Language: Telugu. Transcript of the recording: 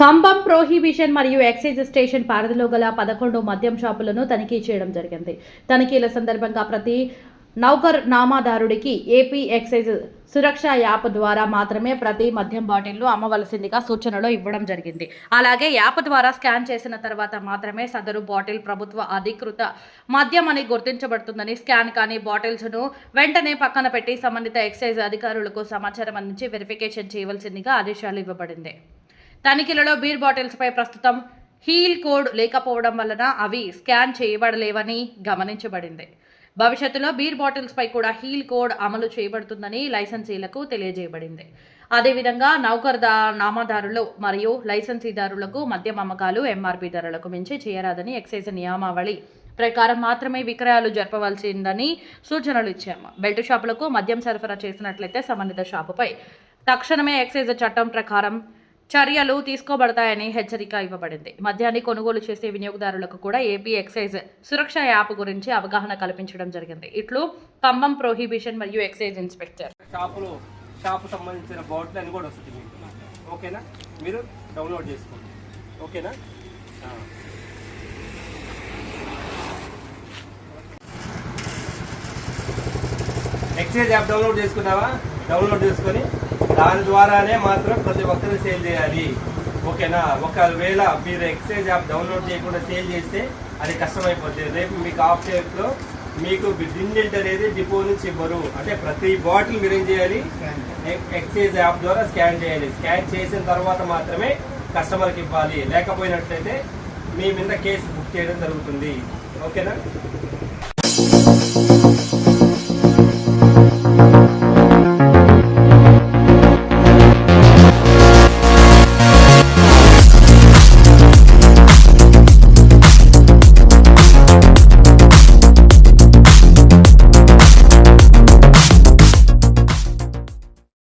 ఖమ్మం ప్రోహిబిషన్ మరియు ఎక్సైజ్ స్టేషన్ పరిధిలో గల పదకొండు మద్యం షాపులను తనిఖీ చేయడం జరిగింది. తనిఖీల సందర్భంగా ప్రతి నౌకర్ నామాదారుడికి ఏపీ ఎక్సైజ్ సురక్ష యాప్ ద్వారా మాత్రమే ప్రతి మద్యం బాటిల్ను అమ్మవలసిందిగా సూచనలు ఇవ్వడం జరిగింది. అలాగే యాప్ ద్వారా స్కాన్ చేసిన తర్వాత మాత్రమే సదరు బాటిల్ ప్రభుత్వ అధికృత మద్యం అని గుర్తించబడుతుందని స్కాన్ కాని బాటిల్స్ను వెంటనే పక్కన పెట్టి సంబంధిత ఎక్సైజ్ అధికారులకు సమాచారం అందించి వెరిఫికేషన్ చేయవలసిందిగా ఆదేశాలు ఇవ్వబడింది. తనిఖీలలో బీర్ బాటిల్స్పై ప్రస్తుతం హీల్ కోడ్ లేకపోవడం వలన అవి స్కాన్ చేయబడలేవని గమనించబడింది. భవిష్యత్తులో బీర్ బాటిల్స్ పై కూడా హీల్ కోడ్ అమలు చేయబడుతుందని లైసెన్సీలకు తెలియజేయబడింది. అదేవిధంగా నౌకర్దా నామదారులు మరియు లైసెన్సీదారులకు మద్యం అమ్మకాలు ఎంఆర్పి ధరలకు మించి చేయరాదని ఎక్సైజ్ నియమావళి ప్రకారం మాత్రమే విక్రయాలు జరపవలసిందని సూచనలు ఇచ్చాము. బెల్ట్ షాపులకు మద్యం సరఫరా చేసినట్లయితే సంబంధిత షాపుపై తక్షణమే ఎక్సైజ్ చట్టం ప్రకారం చర్యలు తీసుకోబడతాయని హెచ్చరిక ఇవ్వబడింది. మద్యాన్ని కొనుగోలు చేసే వినియోగదారులకు కూడా ఏపీ ఎక్సైజ్ సురక్ష యాప్ గురించి అవగాహన కల్పించడం జరిగింది. ఇట్లు ఖమ్మం ప్రొహిబిషన్ మరియు ఎక్సైజ్ ఇన్స్పెక్టర్. షాపులో షాపు సంబంధించిన బాటిల్ అని కూడా వస్తుంది మీకు. ఓకేనా? మీరు డౌన్లోడ్ చేసుకోండి. ఓకేనా? ఎక్సైజ్ యాప్ డౌన్లోడ్ చేసుకున్నావా? డౌన్లోడ్ చేసుకొని దాని ద్వారానే మాత్రం ప్రతి ఒక్కరు సేల్ చేయాలి. ఓకేనా? ఒకవేళ మీరు ఎక్సైజ్ యాప్ డౌన్లోడ్ చేయకుండా సేల్ చేస్తే అది కష్టమైపోతుంది రేపు మీకు ఆఫ్లో మీకు డిన్నెంట్ అనేది డిపో నుంచి ఇవ్వరు. అంటే ప్రతి బాటిల్ మీరు ఏం చేయాలి? ఎక్సైజ్ యాప్ ద్వారా స్కాన్ చేయాలి. స్కాన్ చేసిన తర్వాత మాత్రమే కస్టమర్కి ఇవ్వాలి. లేకపోయినట్లయితే మీ మీద కేసు బుక్ చేయడం జరుగుతుంది. ఓకేనా?